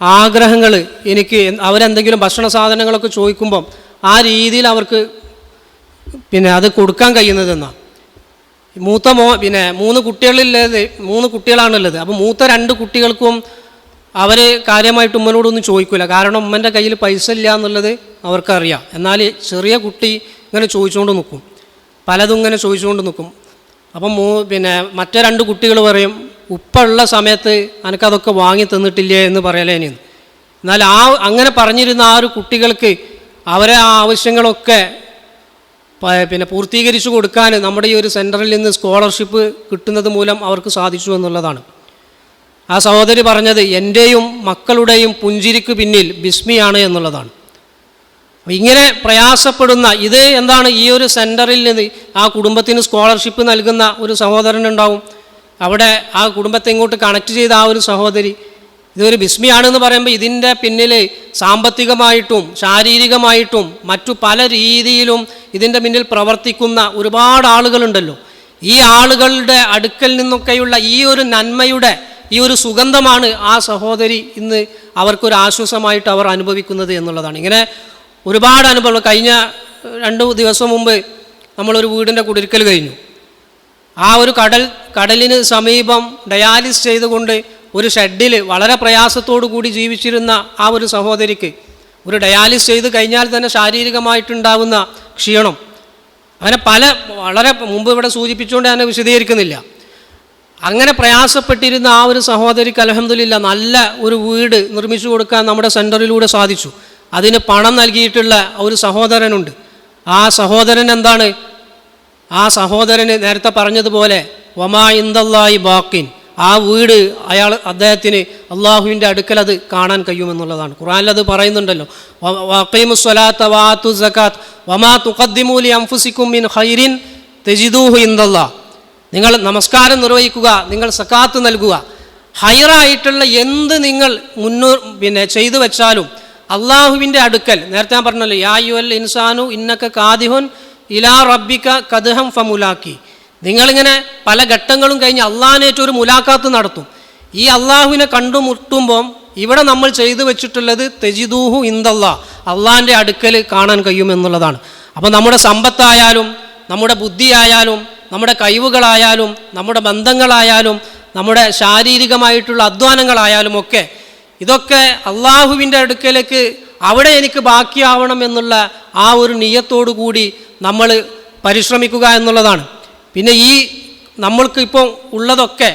Speaker 1: ആഗ്രഹങ്ങൾ എനിക്ക് അവരെന്തെങ്കിലും ഭക്ഷണ സാധനങ്ങളൊക്കെ ചോദിക്കുമ്പം ആ രീതിയിൽ അവർക്ക് പിന്നെ അത് കൊടുക്കാൻ കഴിയുന്നതെന്നാണ് മൂത്ത മോ പിന്നെ മൂന്ന് കുട്ടികളില്ലത് മൂന്ന് കുട്ടികളാണുള്ളത്. അപ്പോൾ മൂത്ത രണ്ട് കുട്ടികൾക്കും അവർ കാര്യമായിട്ട് ഉമ്മനോടൊന്നും ചോദിക്കില്ല കാരണം ഉമ്മന്റെ കയ്യിൽ പൈസ ഇല്ല എന്നുള്ളത് അവർക്കറിയാം. എന്നാൽ ചെറിയ കുട്ടി ഇങ്ങനെ ചോദിച്ചുകൊണ്ട് നിൽക്കും. പലതും ഇങ്ങനെ ചോദിച്ചുകൊണ്ട് നിൽക്കും. അപ്പം മൂ പിന്നെ മറ്റേ രണ്ട് കുട്ടികൾ പറയും ഉപ്പുള്ള സമയത്ത് എനിക്കതൊക്കെ വാങ്ങി തന്നിട്ടില്ലേ എന്ന് പറയലേനി എന്നാൽ ആ അങ്ങനെ പറഞ്ഞിരുന്ന ആ ഒരു കുട്ടികൾക്ക് അവരെ ആ ആവശ്യങ്ങളൊക്കെ പിന്നെ പൂർത്തീകരിച്ചു കൊടുക്കാൻ നമ്മുടെ ഈ ഒരു സെന്ററിൽ നിന്ന് സ്കോളർഷിപ്പ് കിട്ടുന്നത് മൂലം അവർക്ക് സാധിച്ചു എന്നുള്ളതാണ്. ആ സഹോദരി പറഞ്ഞത് എന്റെയും മക്കളുടെയും പുഞ്ചിരിക്ക് പിന്നിൽ ബിസ്മിയാണ് എന്നുള്ളതാണ്. അപ്പോൾ ഇങ്ങനെ പ്രയാസപ്പെടുന്ന ഇത് എന്താണ് ഈ ഒരു സെന്ററിൽ നിന്ന് ആ കുടുംബത്തിന് സ്കോളർഷിപ്പ് നൽകുന്ന ഒരു സഹോദരൻ സഹോദരനുണ്ടാവും അവിടെ ആ കുടുംബത്തെ ഇങ്ങോട്ട് കണക്ട് ചെയ്ത ആ ഒരു സഹോദരി ഇതൊരു ബിസ്മിയാണെന്ന് പറയുമ്പോൾ ഇതിന്റെ പിന്നിൽ സാമ്പത്തികമായിട്ടും ശാരീരികമായിട്ടും മറ്റു പല രീതിയിലും ഇതിന്റെ പിന്നിൽ പ്രവർത്തിക്കുന്ന ഒരുപാട് ആളുകളുണ്ടല്ലോ. ഈ ആളുകളുടെ അടുക്കൽ നിന്നൊക്കെയുള്ള ഈ ഒരു നന്മയുടെ ഈ ഒരു സുഗന്ധമാണ് ആ സഹോദരി ഇന്ന് അവർക്കൊരു ആശ്വാസമായിട്ട് അവർ അനുഭവിക്കുന്നത് എന്നുള്ളതാണ്. ഇങ്ങനെ ഒരുപാട് അനുഭവങ്ങൾ. കഴിഞ്ഞ രണ്ട് ദിവസം മുമ്പ് നമ്മളൊരു വീടിന്റെ കുടിരിക്കൽ കഴിഞ്ഞു. ആ ഒരു കടൽ കടലിന് സമീപം ഡയാലിസ് ചെയ്തുകൊണ്ട് ഒരു ഷെഡിൽ വളരെ പ്രയാസത്തോടു കൂടി ജീവിച്ചിരുന്ന ആ ഒരു സഹോദരിക്ക് ഒരു ഡയാലിസ് ചെയ്ത് കഴിഞ്ഞാൽ തന്നെ ശാരീരികമായിട്ടുണ്ടാവുന്ന ക്ഷീണം. അങ്ങനെ പല വളരെ മുമ്പ് ഇവിടെ സൂചിപ്പിച്ചുകൊണ്ട് തന്നെ വിശദീകരിക്കുന്നില്ല. അങ്ങനെ പ്രയാസപ്പെട്ടിരുന്ന ആ ഒരു സഹോദരിക്ക് അലഹമില്ല നല്ല ഒരു വീട് നിർമ്മിച്ചു കൊടുക്കാൻ നമ്മുടെ സെന്ററിലൂടെ സാധിച്ചു. അതിന് പണം നൽകിയിട്ടുള്ള ഒരു സഹോദരനുണ്ട്. ആ സഹോദരൻ എന്താണ്? ആ സഹോദരന് നേരത്തെ പറഞ്ഞതുപോലെ വമാ ഇന്ദല്ലായി ബാക്കിൻ ആ വീട് അയാൾ അദ്ദേഹത്തിന് അള്ളാഹുവിന്റെ അടുക്കൽ അത് കാണാൻ കഴിയുമെന്നുള്ളതാണ്. ഖുറാനിൽ അത് പറയുന്നുണ്ടല്ലോ വക്കൈമുസ്വലാത്ത വാത്തു സക്കാത്ത് വമാ തുഖദ്ദിമൂലി അംഫുസിക്കും മിൻ ഖൈരിൻ തെജിദൂഹു ഇന്ദല്ലാ നിങ്ങൾ നമസ്കാരം നിർവഹിക്കുക നിങ്ങൾ സക്കാത്ത് നൽകുക. ഹൈറായിട്ടുള്ള എന്ത് നിങ്ങൾ മുന്നോ പിന്നെ ചെയ്തു വെച്ചാലും അള്ളാഹുവിന്റെ അടുക്കൽ. നേരത്തെ ഞാൻ പറഞ്ഞല്ലോ യാ യു അൽ ഇൻസാനു ഇന്നക്ക കാദിഹുൻ ഇലാ റബ്ബിക്ക കദ്ഹം ഫമുലാക്കി. നിങ്ങളിങ്ങനെ പല ഘട്ടങ്ങളും കഴിഞ്ഞ് അള്ളാഹിനേറ്റ് ഒരു മുലാക്കാത്ത് നടത്തും. ഈ അള്ളാഹുവിനെ കണ്ടുമുട്ടുമ്പം ഇവിടെ നമ്മൾ ചെയ്തു വെച്ചിട്ടുള്ളത് തെജിദൂഹു ഇന്ദല്ലാ അള്ളാഹിന്റെ അടുക്കൽ കാണാൻ കഴിയുമെന്നുള്ളതാണ് അപ്പോൾ നമ്മുടെ സമ്പത്തായാലും നമ്മുടെ ബുദ്ധിയായാലും നമ്മുടെ കഴിവുകളായാലും നമ്മുടെ ബന്ധങ്ങളായാലും നമ്മുടെ ശാരീരികമായിട്ടുള്ള അധ്വാനങ്ങളായാലും ഒക്കെ ഇതൊക്കെ അള്ളാഹുവിന്റെ അടുക്കലേക്ക് അവിടെ എനിക്ക് ബാക്കിയാവണം എന്നുള്ള ആ ഒരു നിയത്തോടു കൂടി നമ്മൾ പരിശ്രമിക്കുക എന്നുള്ളതാണ്. പിന്നെ ഈ നമ്മൾക്ക് ഇപ്പോൾ ഉള്ളതൊക്കെ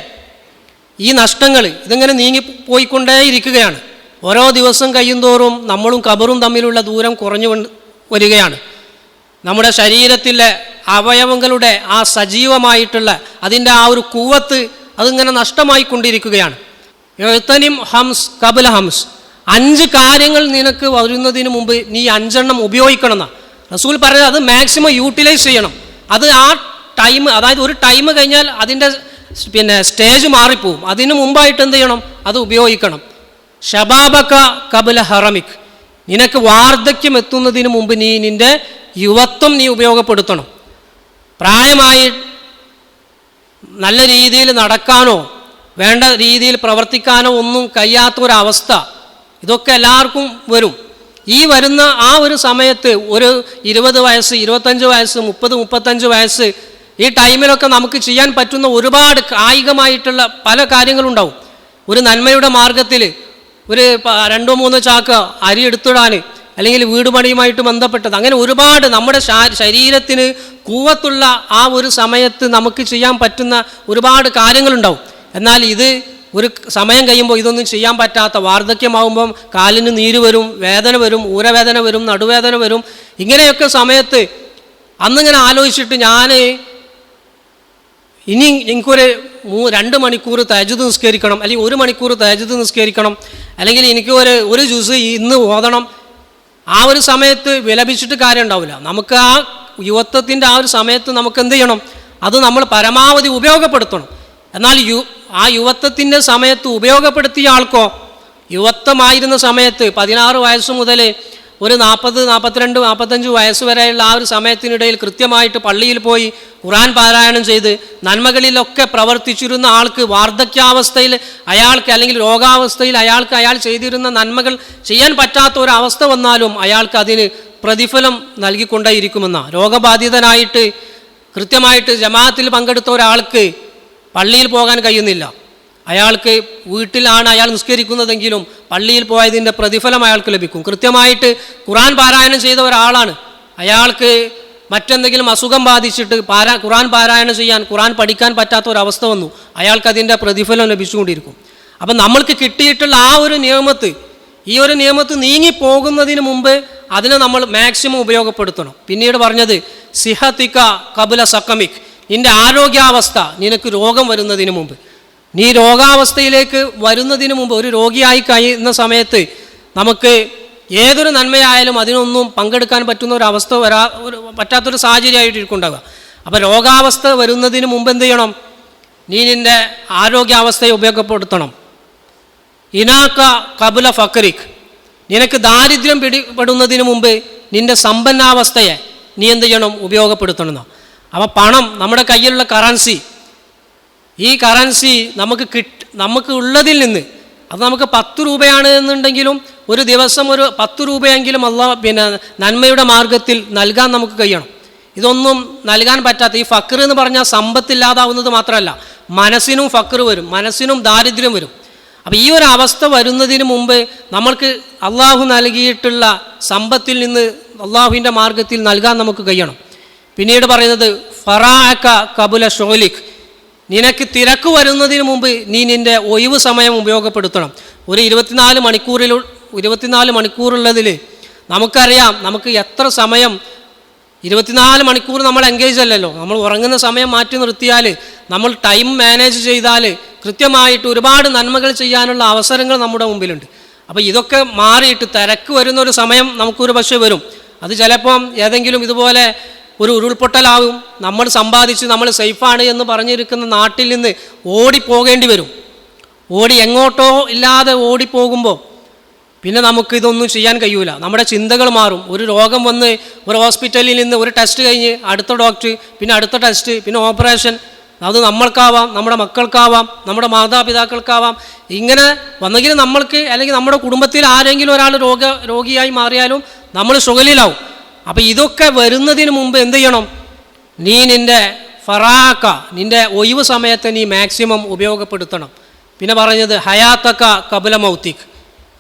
Speaker 1: ഈ നഷ്ടങ്ങൾ ഇതിങ്ങനെ നീങ്ങി പോയിക്കൊണ്ടേയിരിക്കുകയാണ്. ഓരോ ദിവസം കഴിയുന്തോറും നമ്മളും കബറും തമ്മിലുള്ള ദൂരം കുറഞ്ഞു വരികയാണ്. നമ്മുടെ ശരീരത്തിലെ അവയവങ്ങളുടെ ആ സജീവമായിട്ടുള്ള അതിന്റെ ആ ഒരു കൂവത്ത് അതിങ്ങനെ നഷ്ടമായിക്കൊണ്ടിരിക്കുകയാണ്. എഴുത്തനിം ഹംസ് കബല ഹംസ്. അഞ്ച് കാര്യങ്ങൾ നിനക്ക് വരുന്നതിന് മുമ്പ് നീ അഞ്ചെണ്ണം ഉപയോഗിക്കണം എന്നാ റസൂൽ പറഞ്ഞത് അത് മാക്സിമം യൂട്ടിലൈസ് ചെയ്യണം. അത് ആ ടൈം അതായത് ഒരു ടൈം കഴിഞ്ഞാൽ അതിന്റെ പിന്നെ സ്റ്റേജ് മാറിപ്പോവും. അതിന് മുമ്പായിട്ട് എന്ത് ചെയ്യണം? അത് ഉപയോഗിക്കണം. ഷബാബക്ക കബല ഹറമിക്. നിനക്ക് വാർദ്ധക്യം എത്തുന്നതിന് മുമ്പ് നീ നിന്റെ യുവത്വം നീ ഉപയോഗപ്പെടുത്തണം. പ്രായമായി നല്ല രീതിയിൽ നടക്കാനോ വേണ്ട രീതിയിൽ പ്രവർത്തിക്കാനോ ഒന്നും കഴിയാത്ത ഒരവസ്ഥ ഇതൊക്കെ എല്ലാവർക്കും വരും. ഈ വരുന്ന ആ ഒരു സമയത്ത് ഒരു ഇരുപത് വയസ്സ് ഇരുപത്തഞ്ച് വയസ്സ് മുപ്പത് മുപ്പത്തഞ്ച് വയസ്സ് ഈ ടൈമിലൊക്കെ നമുക്ക് ചെയ്യാൻ പറ്റുന്ന ഒരുപാട് കായികമായിട്ടുള്ള പല കാര്യങ്ങളുണ്ടാവും. ഒരു നന്മയുടെ മാർഗത്തിൽ ഒരു രണ്ടോ മൂന്നോ ചാക്ക് അരി എടുത്തിടാൻ അല്ലെങ്കിൽ വീട് പണിയുമായിട്ട് ബന്ധപ്പെട്ടത്. അങ്ങനെ ഒരുപാട് നമ്മുടെ ശരീരത്തിന് കൂവത്തുള്ള ആ ഒരു സമയത്ത് നമുക്ക് ചെയ്യാൻ പറ്റുന്ന ഒരുപാട് കാര്യങ്ങളുണ്ടാവും. എന്നാൽ ഇത് ഒരു സമയം കഴിയുമ്പോൾ ഇതൊന്നും ചെയ്യാൻ പറ്റാത്ത വാർദ്ധക്യമാകുമ്പം കാലിന് നീര് വരും വേദന വരും ഊരവേദന വരും നടുവേദന വരും. ഇങ്ങനെയൊക്കെ സമയത്ത് അന്നിങ്ങനെ ആലോചിച്ചിട്ട് ഞാൻ ഇനി എനിക്കൊരു മൂ രണ്ട് മണിക്കൂർ തേജത് നിസ്കരിക്കണം അല്ലെങ്കിൽ ഒരു മണിക്കൂർ തേജത് നിസ്കരിക്കണം അല്ലെങ്കിൽ എനിക്ക് ഒരു ഒരു ജ്യൂസ് ഇന്ന് ഓതണം. ആ ഒരു സമയത്ത് വിലപിച്ചിട്ട് കാര്യം ഉണ്ടാവില്ല. നമുക്ക് ആ യുവത്വത്തിന്റെ ആ ഒരു സമയത്ത് നമുക്ക് എന്ത് ചെയ്യണം? അത് നമ്മൾ പരമാവധി ഉപയോഗപ്പെടുത്തണം. എന്നാൽ യു ആ യുവത്വത്തിന്റെ സമയത്ത് ഉപയോഗപ്പെടുത്തിയ ആൾക്കോ യുവത്വമായിരുന്ന സമയത്ത് പതിനാറ് വയസ്സ് മുതൽ ഒരു നാൽപ്പത് നാൽപ്പത്തിരണ്ട് നാൽപ്പത്തഞ്ച് വയസ്സ് വരെയുള്ള ആ ഒരു സമയത്തിനിടയിൽ കൃത്യമായിട്ട് പള്ളിയിൽ പോയി ഖുറാൻ പാരായണം ചെയ്ത് നന്മകളിലൊക്കെ പ്രവർത്തിച്ചിരുന്ന ആൾക്ക് വാർദ്ധക്യാവസ്ഥയിൽ അയാൾക്ക് അല്ലെങ്കിൽ രോഗാവസ്ഥയിൽ അയാൾക്ക് അയാൾ ചെയ്തിരുന്ന നന്മകൾ ചെയ്യാൻ പറ്റാത്ത ഒരവസ്ഥ വന്നാലും അയാൾക്ക് അതിന് പ്രതിഫലം നൽകിക്കൊണ്ടേയിരിക്കുമെന്ന രോഗബാധിതനായിട്ട് കൃത്യമായിട്ട് ജമാഅത്തിൽ പങ്കെടുത്ത ഒരാൾക്ക് പള്ളിയിൽ പോകാൻ കഴിയുന്നില്ല. അയാൾക്ക് വീട്ടിലാണ് അയാൾ നിസ്കരിക്കുന്നതെങ്കിലും പള്ളിയിൽ പോയതിന്റെ പ്രതിഫലം അയാൾക്ക് ലഭിക്കും. കൃത്യമായിട്ട് ഖുറാൻ പാരായണം ചെയ്ത ഒരാളാണ്. അയാൾക്ക് മറ്റെന്തെങ്കിലും അസുഖം ബാധിച്ചിട്ട് പാരാ ഖുറാൻ പാരായണം ചെയ്യാൻ ഖുറാൻ പഠിക്കാൻ പറ്റാത്ത ഒരവസ്ഥ വന്നു. അയാൾക്ക് അതിന്റെ പ്രതിഫലം ലഭിച്ചുകൊണ്ടിരിക്കും. അപ്പം നമ്മൾക്ക് കിട്ടിയിട്ടുള്ള ആ ഒരു നിയമത്ത് ഈ ഒരു നിയമത്ത് നീങ്ങിപ്പോകുന്നതിന് മുമ്പ് അതിനെ നമ്മൾ മാക്സിമം ഉപയോഗപ്പെടുത്തണം. പിന്നീട് പറഞ്ഞത് സിഹത്തിക്ക കബുല സക്കമിക് നിന്റെ ആരോഗ്യാവസ്ഥ നിനക്ക് രോഗം വരുന്നതിന് മുമ്പ്. നീ രോഗാവസ്ഥയിലേക്ക് വരുന്നതിന് മുമ്പ് ഒരു രോഗിയായി കഴിയുന്ന സമയത്ത് നമുക്ക് ഏതൊരു നന്മയായാലും അതിനൊന്നും പങ്കെടുക്കാൻ പറ്റുന്ന ഒരു അവസ്ഥ വരാ ഒരു പറ്റാത്തൊരു സാഹചര്യമായിട്ട് ഇരിക്കുണ്ടാവുക അപ്പോൾ രോഗാവസ്ഥ വരുന്നതിന് മുമ്പ് എന്ത് ചെയ്യണം? നീ നിന്റെ ആരോഗ്യാവസ്ഥയെ ഉപയോഗപ്പെടുത്തണം. ഇനാക്ക കബുല ഫക്രിഖ് നിനക്ക് ദാരിദ്ര്യം പിടിപെടുന്നതിന് മുമ്പ് നിന്റെ സമ്പന്നാവസ്ഥയെ നീ എന്ത് ചെയ്യണം? ഉപയോഗപ്പെടുത്തണം. അപ്പോൾ പണം നമ്മുടെ കയ്യിലുള്ള കറൻസി ഈ കറൻസി നമുക്ക് കിട്ട് നമുക്ക് ഉള്ളതിൽ നിന്ന് അത് നമുക്ക് പത്ത് രൂപയാണ് എന്നുണ്ടെങ്കിലും ഒരു ദിവസം ഒരു പത്ത് രൂപയെങ്കിലും അല്ല പിന്നെ നന്മയുടെ മാർഗത്തിൽ നൽകാൻ നമുക്ക് കഴിയണം. ഇതൊന്നും നൽകാൻ പറ്റാത്ത ഈ ഫക്കർ എന്ന് പറഞ്ഞാൽ സമ്പത്തില്ലാതാവുന്നത് മാത്രമല്ല മനസ്സിനും ഫക്കർ വരും മനസ്സിനും ദാരിദ്ര്യം വരും. അപ്പോൾ ഈ ഒരു അവസ്ഥ വരുന്നതിന് മുമ്പ് നമ്മൾക്ക് അള്ളാഹു നൽകിയിട്ടുള്ള സമ്പത്തിൽ നിന്ന് അള്ളാഹുവിന്റെ മാർഗത്തിൽ നൽകാൻ നമുക്ക് കഴിയണം. പിന്നീട് പറയുന്നത് ഫറാക്ക കബുല ഷോലിഖ് നിനക്ക് തിരക്ക് വരുന്നതിന് മുമ്പ് നീ നിന്റെ ഒഴിവ് സമയം ഉപയോഗപ്പെടുത്തണം. ഒരു ഇരുപത്തിനാല് മണിക്കൂറിൽ ഇരുപത്തിനാല് മണിക്കൂറുള്ളതിൽ നമുക്കറിയാം നമുക്ക് എത്ര സമയം ഇരുപത്തിനാല് മണിക്കൂർ നമ്മൾ എൻഗേജ് അല്ലല്ലോ. നമ്മൾ ഉറങ്ങുന്ന സമയം മാറ്റി നിർത്തിയാൽ നമ്മൾ ടൈം മാനേജ് ചെയ്താൽ കൃത്യമായിട്ട് ഒരുപാട് നന്മകൾ ചെയ്യാനുള്ള അവസരങ്ങൾ നമ്മുടെ മുമ്പിലുണ്ട്. അപ്പോൾ ഇതൊക്കെ മാറിയിട്ട് തിരക്ക് വരുന്ന ഒരു സമയം നമുക്കൊരു പക്ഷേ വരും. അത് ചിലപ്പം ഏതെങ്കിലും ഇതുപോലെ ഒരു ഉരുൾപൊട്ടലാവും. നമ്മൾ സമ്പാദിച്ച് നമ്മൾ സേഫാണ് എന്ന് പറഞ്ഞിരിക്കുന്ന നാട്ടിൽ നിന്ന് ഓടിപ്പോകേണ്ടി വരും. ഓടി എങ്ങോട്ടോ ഇല്ലാതെ ഓടിപ്പോകുമ്പോൾ പിന്നെ നമുക്ക് ഇതൊന്നും ചെയ്യാൻ കഴിയൂല. നമ്മുടെ ചിന്തകൾ മാറും. ഒരു രോഗം വന്ന് ഒരു ഹോസ്പിറ്റലിൽ നിന്ന് ഒരു ടെസ്റ്റ് കഴിഞ്ഞ് അടുത്ത ഡോക്ടർ പിന്നെ അടുത്ത ടെസ്റ്റ് പിന്നെ ഓപ്പറേഷൻ. അത് നമ്മൾക്കാവാം നമ്മുടെ മക്കൾക്കാവാം നമ്മുടെ മാതാപിതാക്കൾക്കാവാം. ഇങ്ങനെ വന്നെങ്കിൽ നമ്മൾക്ക് അല്ലെങ്കിൽ നമ്മുടെ കുടുംബത്തിൽ ആരെങ്കിലും ഒരാൾ രോഗ രോഗിയായി മാറിയാലും നമ്മൾ സുഖലിലാവും. അപ്പോൾ ഇതൊക്കെ വരുന്നതിന് മുമ്പ് എന്ത് ചെയ്യണം? നീ നിന്റെ ഫറാക്ക നിന്റെ ഒഴിവ് സമയത്തെ നീ മാക്സിമം ഉപയോഗപ്പെടുത്തണം. പിന്നെ പറഞ്ഞത് ഹയാത്തക്ക കപില മൗത്തിക്.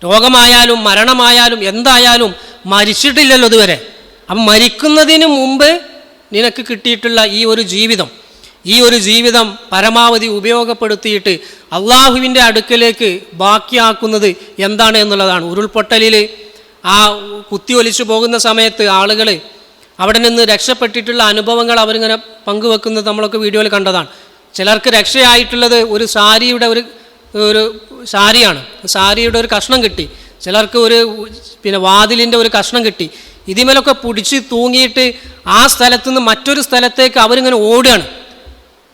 Speaker 1: രോഗമായാലും മരണമായാലും എന്തായാലും മരിച്ചിട്ടില്ലല്ലോ ഇതുവരെ. അപ്പം മരിക്കുന്നതിന് മുമ്പ് നിനക്ക് കിട്ടിയിട്ടുള്ള ഈ ഒരു ജീവിതം ഈ ഒരു ജീവിതം പരമാവധി ഉപയോഗപ്പെടുത്തിയിട്ട് അള്ളാഹുവിന്റെ അടുക്കലേക്ക് ബാക്കിയാക്കുന്നത് എന്താണ് എന്നുള്ളതാണ്. ഉരുൾപൊട്ടലിൽ ആ കുത്തി ഒലിച്ചു പോകുന്ന സമയത്ത് ആളുകൾ അവിടെ നിന്ന് രക്ഷപ്പെട്ടിട്ടുള്ള അനുഭവങ്ങൾ അവരിങ്ങനെ പങ്കുവെക്കുന്നത് നമ്മളൊക്കെ വീഡിയോയിൽ കണ്ടതാണ്. ചിലർക്ക് രക്ഷയായിട്ടുള്ളത് ഒരു സാരിയുടെ ഒരു ഒരു സാരിയാണ്. സാരിയുടെ ഒരു കഷ്ണം കിട്ടി. ചിലർക്ക് ഒരു പിന്നെ വാതിലിന്റെ ഒരു കഷ്ണം കിട്ടി. ഇതിമേലൊക്കെ പിടിച്ച് തൂങ്ങിയിട്ട് ആ സ്ഥലത്തുനിന്ന് മറ്റൊരു സ്ഥലത്തേക്ക് അവരിങ്ങനെ ഓടുകയാണ്.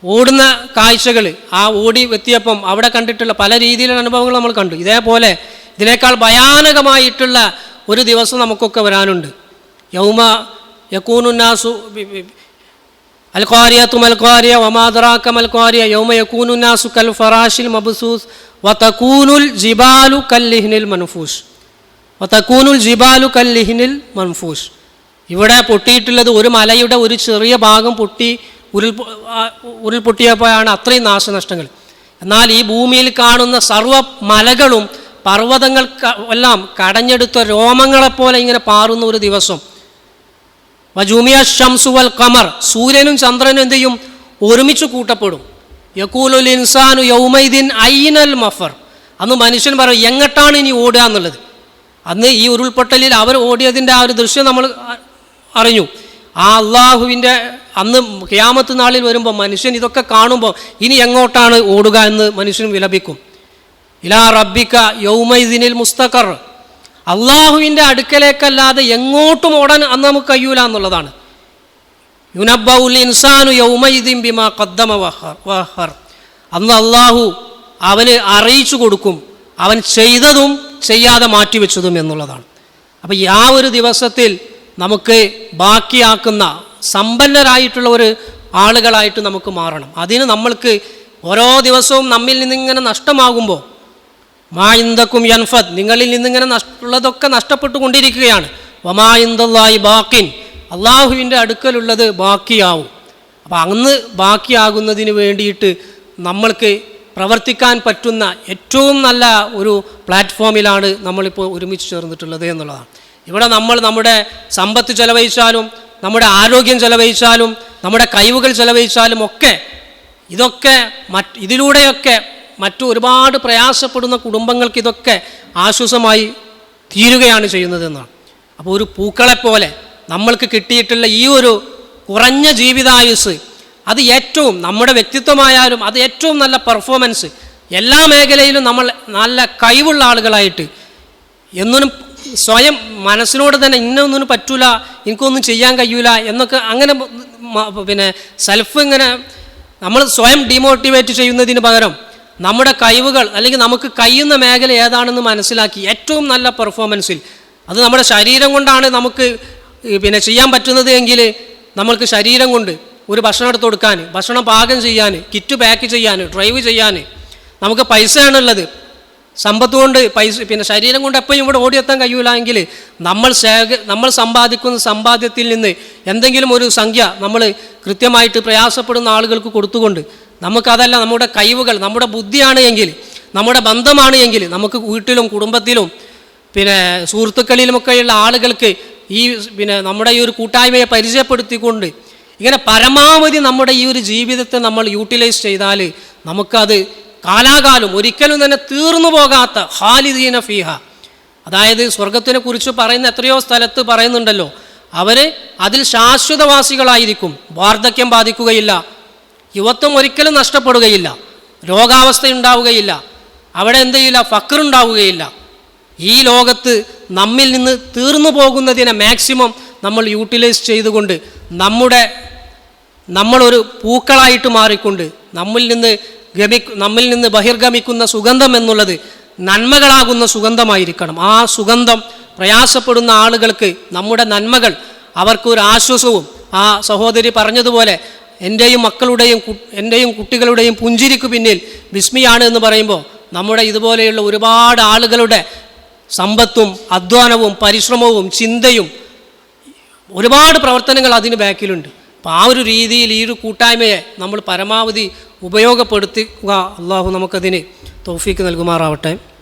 Speaker 1: ഓടുന്ന കാഴ്ചകൾ ആ ഓടി എത്തിയപ്പം അവിടെ കണ്ടിട്ടുള്ള പല രീതിയിലുള്ള അനുഭവങ്ങൾ നമ്മൾ കണ്ടു. ഇതേപോലെ ഇതിനേക്കാൾ ഭയാനകമായിട്ടുള്ള ഒരു ദിവസം നമുക്കൊക്കെ വരാനുണ്ട്. യൗമ യക്കൂനുന്നാസു അൽക്വാരിയത്തു മൽക്വാരിയ വമാദറാക്ക മൽക്വാരിയ യൗമ യക്കൂനുന്നാസു കൽ ഫറാഷിൽ മബ്സൂസ് വതക്കൂനുൽ ജിബാലു കല്ലിഹിനിൽ മൻഫൂഷ്. വതക്കൂനുൽ ജിബാലു കല്ലിഹിനിൽ മൻഫൂഷ്. ഇവിടെ പൊട്ടിയിട്ടുള്ളത് ഒരു മലയുടെ ഒരു ചെറിയ ഭാഗം പൊട്ടി ഉരുൾ ഉരുൾപൊട്ടിയപ്പോഴാണ് അത്രയും നാശനഷ്ടങ്ങൾ. എന്നാൽ ഈ ഭൂമിയിൽ കാണുന്ന സർവ മലകളും പർവതങ്ങൾ എല്ലാം കടഞ്ഞെടുത്ത രോമങ്ങളെപ്പോലെ ഇങ്ങനെ പാറുന്ന ഒരു ദിവസം. വജൂമിയ ഷംസുവൽ കമർ സൂര്യനും ചന്ദ്രനും എന്ത് ചെയ്യും? ഒരുമിച്ച് കൂട്ടപ്പെടും. യക്കൂലുൽ ഇൻസാനു യൗമൈദിൻ ഐനൽ മഫർ. അന്ന് മനുഷ്യൻ പറയും എങ്ങട്ടാണ് ഇനി ഓടുക എന്നുള്ളത്? അന്ന് ഈ ഉരുൾപൊട്ടലിൽ അവർ ഓടിയതിന്റെ ആ ഒരു ദൃശ്യം നമ്മൾ അറിഞ്ഞു. ആ അള്ളാഹുവിന്റെ അന്ന് ക്യാമത്ത് നാളിൽ വരുമ്പോൾ മനുഷ്യൻ ഇതൊക്കെ കാണുമ്പോൾ ഇനി എങ്ങോട്ടാണ് ഓടുക എന്ന് മനുഷ്യൻ വിലപിക്കും. ഇലാ റബ്ബിക്ക യൗമൈദിനിൽ മുസ്തഖർ. അള്ളാഹുവിന്റെ അടുക്കലേക്കല്ലാതെ എങ്ങോട്ടും ഓടാൻ അന്ന് നമുക്ക് കഴിയൂല എന്നുള്ളതാണ്. യുനബൗൽ ഇൻസാനു യൗമൈദിൻ ബിമാ കദ്ദമ വഹർ അന്ന് അള്ളാഹു അവന് അറിയിച്ചു കൊടുക്കും അവൻ ചെയ്തതും ചെയ്യാതെ മാറ്റിവെച്ചതും എന്നുള്ളതാണ്. അപ്പോൾ ആ ഒരു ദിവസത്തിൽ നമുക്ക് ബാക്കിയാക്കുന്ന സമ്പന്നരായിട്ടുള്ള ഒരു ആളുകളായിട്ട് നമുക്ക് മാറണം. അതിന് നമ്മൾക്ക് ഓരോ ദിവസവും നമ്മിൽ നിന്നിങ്ങനെ നഷ്ടമാകുമ്പോൾ മാ യൻഫദ് യൻഫത് നിങ്ങളിൽ നിന്നിങ്ങനെ നഷ്ടമുള്ളതൊക്കെ നഷ്ടപ്പെട്ടു കൊണ്ടിരിക്കുകയാണ് വമായിന്തല്ലായി ബാക്കിൻ അള്ളാഹുവിന്റെ അടുക്കലുള്ളത് ബാക്കിയാവും. അപ്പോൾ അന്ന് ബാക്കിയാകുന്നതിന് വേണ്ടിയിട്ട് നമ്മൾക്ക് പ്രവർത്തിക്കാൻ പറ്റുന്ന ഏറ്റവും നല്ല ഒരു പ്ലാറ്റ്ഫോമിലാണ് നമ്മളിപ്പോൾ ഒരുമിച്ച് ചേർന്നിട്ടുള്ളത് എന്നുള്ളതാണ്. ഇവിടെ നമ്മൾ നമ്മുടെ സമ്പത്ത് ചെലവഴിച്ചാലും നമ്മുടെ ആരോഗ്യം ചെലവഴിച്ചാലും നമ്മുടെ കഴിവുകൾ ചെലവഴിച്ചാലും ഒക്കെ ഇതൊക്കെ മറ്റ് ഇതിലൂടെയൊക്കെ മറ്റു ഒരുപാട് പ്രയാസപ്പെടുന്ന കുടുംബങ്ങൾക്ക് ഇതൊക്കെ ആശ്വാസമായി തീരുകയാണ് ചെയ്യുന്നതെന്നാണ്. അപ്പോൾ ഒരു പൂക്കളെപ്പോലെ നമ്മൾക്ക് കിട്ടിയിട്ടുള്ള ഈ ഒരു കുറഞ്ഞ ജീവിതായുസ് അത് ഏറ്റവും നമ്മുടെ വ്യക്തിത്വമായാലും അത് ഏറ്റവും നല്ല പെർഫോമൻസ് എല്ലാ മേഖലയിലും നമ്മൾ നല്ല കഴിവുള്ള ആളുകളായിട്ട് എന്നൊന്നും സ്വയം മനസ്സിനോട് തന്നെ ഇന്നൊന്നും പറ്റൂല എനിക്കൊന്നും ചെയ്യാൻ കഴിയൂല എന്നൊക്കെ അങ്ങനെ പിന്നെ സെൽഫ് ഇങ്ങനെ നമ്മൾ സ്വയം ഡിമോട്ടിവേറ്റ് ചെയ്യുന്നതിന് പകരം നമ്മുടെ കഴിവുകൾ അല്ലെങ്കിൽ നമുക്ക് കഴിയുന്ന മേഖല ഏതാണെന്ന് മനസ്സിലാക്കി ഏറ്റവും നല്ല പെർഫോമൻസിൽ അത് നമ്മുടെ ശരീരം കൊണ്ടാണ് നമുക്ക് പിന്നെ ചെയ്യാൻ പറ്റുന്നത് എങ്കിൽ നമ്മൾക്ക് ശരീരം കൊണ്ട് ഒരു ഭക്ഷണം എടുത്ത് കൊടുക്കാൻ ഭക്ഷണം പാകം ചെയ്യാൻ കിറ്റ് പാക്ക് ചെയ്യാൻ ഡ്രൈവ് ചെയ്യാൻ നമുക്ക് പൈസയാണുള്ളത് സമ്പത്ത് കൊണ്ട് പൈസ പിന്നെ ശരീരം കൊണ്ട് എപ്പോഴും ഇവിടെ ഓടിയെത്താൻ കഴിയൂല എങ്കിൽ നമ്മൾ ശേഖ നമ്മൾ സമ്പാദിക്കുന്ന സമ്പാദ്യത്തിൽ നിന്ന് എന്തെങ്കിലും ഒരു സംഖ്യ നമ്മൾ കൃത്യമായിട്ട് പ്രയാസപ്പെടുന്ന ആളുകൾക്ക് കൊടുത്തുകൊണ്ട് നമുക്കതല്ല നമ്മുടെ കഴിവുകൾ നമ്മുടെ ബുദ്ധിയാണ് എങ്കിൽ നമ്മുടെ ബന്ധമാണ് എങ്കിൽ നമുക്ക് വീട്ടിലും കുടുംബത്തിലും പിന്നെ സുഹൃത്തുക്കളിലുമൊക്കെയുള്ള ആളുകൾക്ക് ഈ പിന്നെ നമ്മുടെ ഈ ഒരു കൂട്ടായ്മയെ പരിചയപ്പെടുത്തിക്കൊണ്ട് ഇങ്ങനെ പരമാവധി നമ്മുടെ ഈ ഒരു ജീവിതത്തെ നമ്മൾ യൂട്ടിലൈസ് ചെയ്താൽ നമുക്കത് കാലാകാലം ഒരിക്കലും തന്നെ തീർന്നു പോകാത്ത ഹാലിദീന ഫീഹ. അതായത് സ്വർഗത്തിനെ കുറിച്ച് പറയുന്ന എത്രയോ സ്ഥലത്ത് പറയുന്നുണ്ടല്ലോ. അവർ അതിൽ ശാശ്വതവാസികളായിരിക്കും. വാർദ്ധക്യം ബാധിക്കുകയില്ല. യുവത്വം ഒരിക്കലും നഷ്ടപ്പെടുകയില്ല. രോഗാവസ്ഥ ഉണ്ടാവുകയില്ല അവിടെ എന്ത് ചെയ്യില്ല? ഫക്കറുണ്ടാവുകയില്ല ഈ ലോകത്ത് നമ്മിൽ നിന്ന് തീർന്നു പോകുന്നതിനെ മാക്സിമം നമ്മൾ യൂട്ടിലൈസ് ചെയ്തുകൊണ്ട് നമ്മുടെ നമ്മളൊരു പൂക്കളായിട്ട് മാറിക്കൊണ്ട് നമ്മിൽ നിന്ന് ഗമി നമ്മിൽ നിന്ന് ബഹിർഗമിക്കുന്ന സുഗന്ധം എന്നുള്ളത് നന്മകളാകുന്ന സുഗന്ധമായിരിക്കണം. ആ സുഗന്ധം പ്രയാസപ്പെടുന്ന ആളുകൾക്ക് നമ്മുടെ നന്മകൾ അവർക്കൊരു ആശ്വാസവും ആ സഹോദരി പറഞ്ഞതുപോലെ എന്റെയും മക്കളുടെയും എന്റെയും കുട്ടികളുടെയും പുഞ്ചിരിക്കു പിന്നിൽ വിസ്മിയാണ് എന്ന് പറയുമ്പോൾ നമ്മുടെ ഇതുപോലെയുള്ള ഒരുപാട് ആളുകളുടെ സമ്പത്തും അധ്വാനവും പരിശ്രമവും ചിന്തയും ഒരുപാട് പ്രവർത്തനങ്ങൾ അതിന് ബാക്കിലുണ്ട്. അപ്പോൾ ആ ഒരു രീതിയിൽ ഈ ഒരു കൂട്ടായ്മയെ നമ്മൾ പരമാവധി ഉപയോഗപ്പെടുത്തുക. അള്ളാഹു നമുക്കതിന് തോഫീക്ക് നൽകുമാറാവട്ടെ.